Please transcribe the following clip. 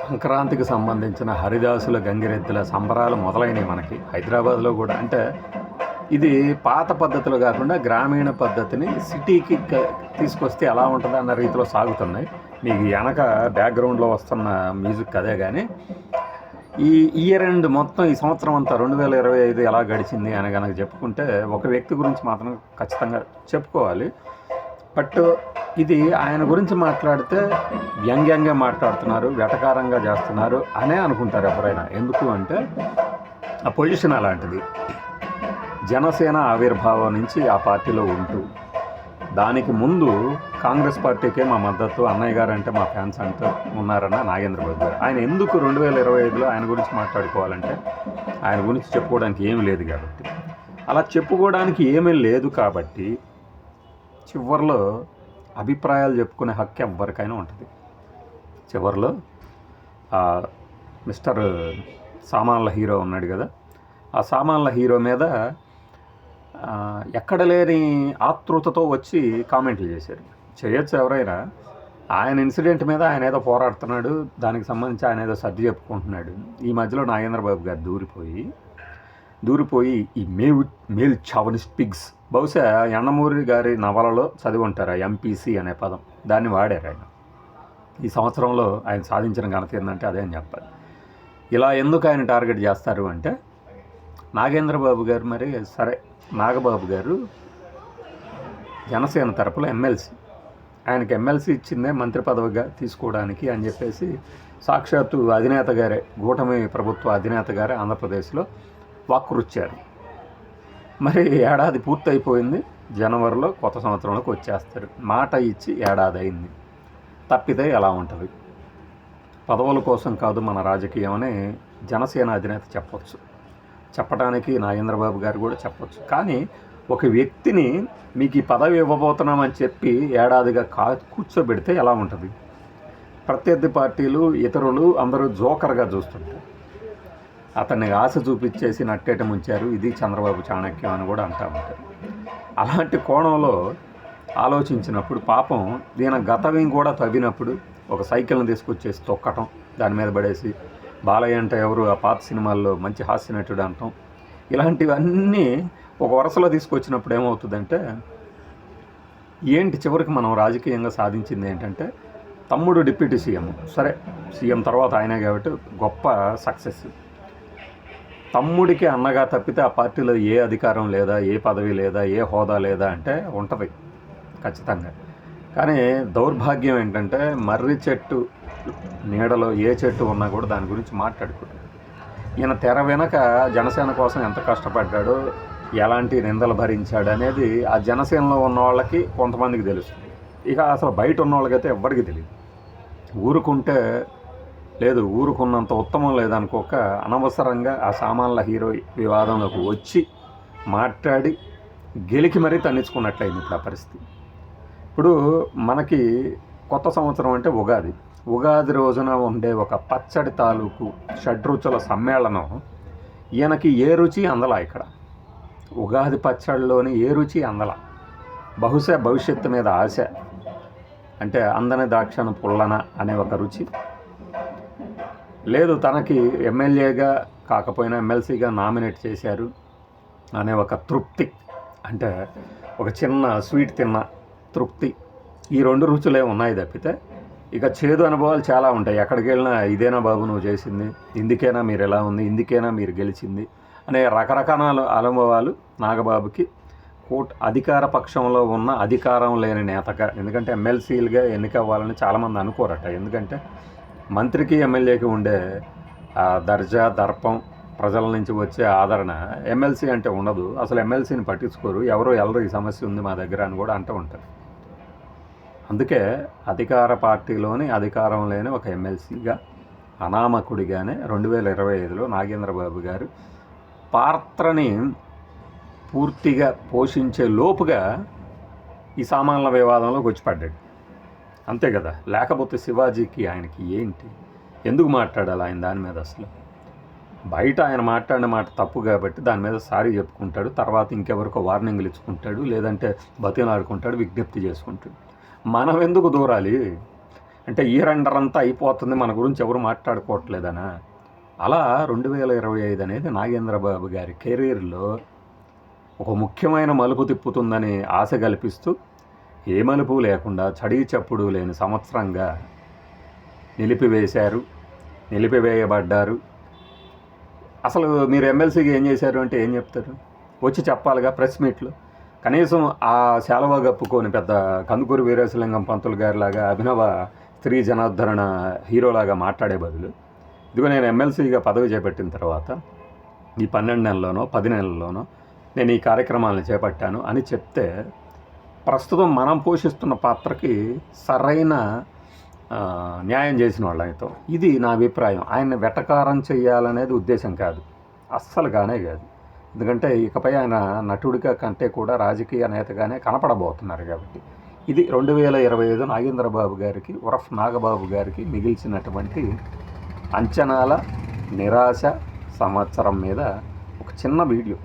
సంక్రాంతికి సంబంధించిన హరిదాసుల గంగిరెద్దుల సంబరాలు మొదలైనవి మనకి హైదరాబాద్లో కూడా. అంటే ఇది పాత పద్ధతులు కాకుండా గ్రామీణ పద్ధతిని సిటీకి తీసుకొస్తే ఎలా ఉంటుంది అన్న రీతిలో సాగుతున్నాయి. మీకు వెనక బ్యాక్గ్రౌండ్లో వస్తున్న మ్యూజిక్ అదే కానీ ఈ ఇయర్ ఎండ్ మొత్తం ఈ సంవత్సరం అంతా రెండు వేల ఇరవై ఐదు ఎలా గడిచింది అని కనుక చెప్పుకుంటే ఒక వ్యక్తి గురించి మాత్రం ఖచ్చితంగా చెప్పుకోవాలి. బట్ ఇది ఆయన గురించి మాట్లాడితే వ్యంగ్యంగా మాట్లాడుతున్నారు వెటకారంగా చేస్తున్నారు అనే అనుకుంటారు ఎవరైనా. ఎందుకు అంటే ఆ పొజిషన్ అలాంటిది. జనసేన ఆవిర్భావం నుంచి ఆ పార్టీలో ఉంటూ దానికి ముందు కాంగ్రెస్ పార్టీకే మా మద్దతు అన్నయ్య గారు అంటే మా ఫ్యాన్స్ అంటూ ఉన్నారన్న నాగేంద్ర బాబు గారు. ఆయన ఎందుకు రెండు వేల ఇరవై ఐదులో ఆయన గురించి మాట్లాడుకోవాలంటే ఆయన గురించి చెప్పుకోవడానికి ఏమీ లేదు కాబట్టి. అలా చెప్పుకోవడానికి ఏమీ లేదు కాబట్టి చివరిలో అభిప్రాయాలు చెప్పుకునే హక్కు ఎవరికైనా ఉంటుంది. చివరిలో మిస్టర్ సామాన్ల హీరో ఉన్నాడు కదా ఆ సామాన్ల హీరో మీద ఎక్కడ లేని ఆతృతతో వచ్చి కామెంట్లు చేశారు. చేయొచ్చు ఎవరైనా. ఆయన ఇన్సిడెంట్ మీద ఆయన ఏదో పోరాడుతున్నాడు దానికి సంబంధించి ఆయన ఏదో సర్ది చెప్పుకుంటున్నాడు. ఈ మధ్యలో నాగేంద్ర బాబు గారు దూరిపోయి దూరిపోయి ఈ మేల్ మేల్ చావనిస్ పిగ్స్. బహుశా ఎండమూరి గారి నవలలో చదివి ఉంటారు ఎంపీసీ అనే పదం. దాన్ని వాడారు ఆయన. ఈ సంవత్సరంలో ఆయన సాధించిన ఘనత ఏంటంటే అదే అని చెప్పాలి. ఇలా ఎందుకు ఆయన టార్గెట్ చేస్తారు అంటే నాగేంద్రబాబు గారు మరి సరే నాగబాబు గారు జనసేన తరపులో ఎమ్మెల్సీ. ఆయనకి ఎమ్మెల్సీ ఇచ్చిందే మంత్రి పదవిగా తీసుకోవడానికి అని చెప్పేసి సాక్షాత్తు అధినేత గారే కూటమి ప్రభుత్వ అధినేత గారే ఆంధ్రప్రదేశ్లో వాక్రుచ్చారు మరి ఏడాది పూర్తయిపోయింది. జనవరిలో కొత్త సంవత్సరంలోకి వచ్చేస్తారు. మాట ఇచ్చి ఏడాది అయింది తప్పితే ఎలా ఉంటుంది? పదవుల కోసం కాదు మన రాజకీయం అని జనసేన అధినేత చెప్పొచ్చు. చెప్పడానికి నాగేంద్రబాబు గారు కూడా చెప్పొచ్చు. కానీ ఒక వ్యక్తిని మీకు ఈ పదవి ఇవ్వబోతున్నామని చెప్పి ఏడాదిగా కా కూర్చోబెడితే ఎలా ఉంటుంది? ప్రత్యర్థి పార్టీలు ఇతరులు అందరూ జోకర్గా చూస్తుంటారు. అతన్ని ఆశ చూపించేసి నట్టేట ముంచారు. ఇది చంద్రబాబు చాణక్యం అని కూడా అంటా ఉంటారు. అలాంటి కోణంలో ఆలోచించినప్పుడు పాపం దీని గతవ్యం కూడా తవ్వినప్పుడు ఒక సైకిల్ని తీసుకొచ్చేసి తొక్కటం దాని మీద పడేసి బాలయ్య అంటే ఎవరు? ఆ పాత సినిమాల్లో మంచి హాస్య నటుడు అంటాం. ఇలాంటివన్నీ ఒక వరుసలో తీసుకొచ్చినప్పుడు ఏమవుతుందంటే ఏంటి చివరికి మనం రాజకీయంగా సాధించింది ఏంటంటే తమ్ముడు డిప్యూటీ సీఎం. సరే సీఎం తర్వాత ఆయనే కాబట్టి గొప్ప సక్సెస్. తమ్ముడికి అన్నగా తప్పితే ఆ పార్టీలో ఏ అధికారం లేదా ఏ పదవి లేదా ఏ హోదా లేదా అంటే ఉంటుంది ఖచ్చితంగా. కానీ దౌర్భాగ్యం ఏంటంటే మర్రి చెట్టు నీడలో ఏ చెట్టు ఉన్నా కూడా దాని గురించి మాట్లాడుకుంటాడు ఈయన తెర వెనక జనసేన కోసం ఎంత కష్టపడ్డాడో ఎలాంటి నిందలు భరించాడు అనేది ఆ జనసేనలో ఉన్న వాళ్ళకి కొంతమందికి తెలుస్తుంది ఇక అసలు బయట ఉన్న వాళ్ళకైతే ఎవ్వరికి తెలియదు. ఊరుకుంటే లేదు ఊరుకున్నంత ఉత్తమం లేదనుకోక అనవసరంగా ఆ సామాన్ల హీరో వివాదంలోకి వచ్చి మాట్లాడి గెలికి మరీ తన్నించుకున్నట్లయింది ఇప్పుడు ఆ పరిస్థితి. ఇప్పుడు మనకి కొత్త సంవత్సరం అంటే ఉగాది. ఉగాది రోజున ఉండే ఒక పచ్చడి తాలూకు షడ్రుచుల సమ్మేళనం ఈయనకి ఏ రుచి అందలా ఇక్కడ. ఉగాది పచ్చడిలోని ఏ రుచి అందల. బహుశా భవిష్యత్తు మీద ఆశ. అంటే అందని ద్రాక్షను పుల్లన అనే ఒక రుచి. లేదు తనకి ఎమ్మెల్యేగా కాకపోయినా ఎమ్మెల్సీగా నామినేట్ చేశారు అనే ఒక తృప్తి. అంటే ఒక చిన్న స్వీట్ తిన్న తృప్తి. ఈ రెండు రుచులే ఉన్నాయి తప్పితే ఇక చేదు అనుభవాలు చాలా ఉంటాయి. ఎక్కడికి వెళ్ళినా ఇదేనా బాబు నువ్వు చేసింది? ఇందుకేనా మీరు ఎలా ఉంది? ఇందుకేనా మీరు గెలిచింది? అనే రకరకాల అనుభవాలు నాగబాబుకి కూట అధికార పక్షంలో ఉన్న అధికారం లేని నేతగా ఎందుకంటే ఎమ్మెల్సీలుగా ఎన్నికవ్వాలని చాలామంది అనుకోరట. ఎందుకంటే మంత్రికి ఎమ్మెల్యేకి ఉండే దర్జా దర్పం ప్రజల నుంచి వచ్చే ఆదరణ ఎమ్మెల్సీ అంటే ఉండదు. అసలు ఎమ్మెల్సీని పట్టించుకోరు. ఎవరో ఎవరు ఈ సమస్య ఉంది మా దగ్గర అని కూడా అంటూ ఉంటారు. అందుకే అధికార పార్టీలోని అధికారం లేని ఒక ఎమ్మెల్సీగా అనామకుడిగానే రెండు వేల ఇరవై ఐదులో నాగేంద్రబాబు గారు పాత్రని పూర్తిగా పోషించే లోపుగా ఈ సామాన్ల వివాదంలోకి వచ్చి పడ్డాడు. అంతే కదా? లేకపోతే శివాజీకి ఆయనకి ఏంటి? ఎందుకు మాట్లాడాలి ఆయన దాని మీద అసలు? బయట ఆయన మాట్లాడిన మాట తప్పు కాబట్టి దాని మీద సారీ చెప్పుకుంటాడు తర్వాత ఇంకెవరికో వార్నింగ్లు ఇచ్చుకుంటాడు లేదంటే బతిలాడుకుంటాడు విజ్ఞప్తి చేసుకుంటాడు. మనం ఎందుకు దూరాలి? అంటే ఈ రెండర్ అంతా అయిపోతుంది మన గురించి ఎవరు మాట్లాడుకోవట్లేదనా? అలా రెండు వేల ఇరవై ఐదు అనేది నాగేంద్రబాబు గారి కెరీర్లో ఒక ముఖ్యమైన మలుపు తిప్పుతుందని ఆశ కల్పిస్తూ ఏ మలుపు లేకుండా చడి చప్పుడు లేని సంవత్సరంగా నిలిపివేశారు నిలిపివేయబడ్డారు. అసలు మీరు ఎమ్మెల్సీకి ఏం చేశారు అంటే ఏం చెప్తారు? వచ్చి చెప్పాలిగా ప్రెస్ మీట్లో. కనీసం ఆ శాలవ కప్పుకొని పెద్ద కందుకూరు వీరేశలింగం పంతులు గారిలాగా అభినవ స్త్రీ జనార్దరణ హీరోలాగా మాట్లాడే బదులు ఇదిగో నేను ఎమ్మెల్సీగా పదవి చేపట్టిన తర్వాత ఈ పన్నెండు నెలల్లోనో పది నెలల్లోనో నేను ఈ కార్యక్రమాలను చేపట్టాను అని చెప్తే ప్రస్తుతం మనం పోషిస్తున్న పాత్రకి సరైన న్యాయం చేసిన వాళ్ళు ఆయనతో. ఇది నా అభిప్రాయం. ఆయన్ని వెటకారం చేయాలనేది ఉద్దేశం కాదు. అస్సలుగానే కాదు. ఎందుకంటే ఇకపై ఆయన నటుడిగా కంటే కూడా రాజకీయ నేతగానే కనపడబోతున్నారు కాబట్టి. ఇది రెండు వేల ఇరవై ఐదు నాగేంద్రబాబు గారికి ఉరఫ్ నాగబాబు గారికి మిగిల్చినటువంటి అంచనాల నిరాశ సంవత్సరం మీద ఒక చిన్న వీడియో.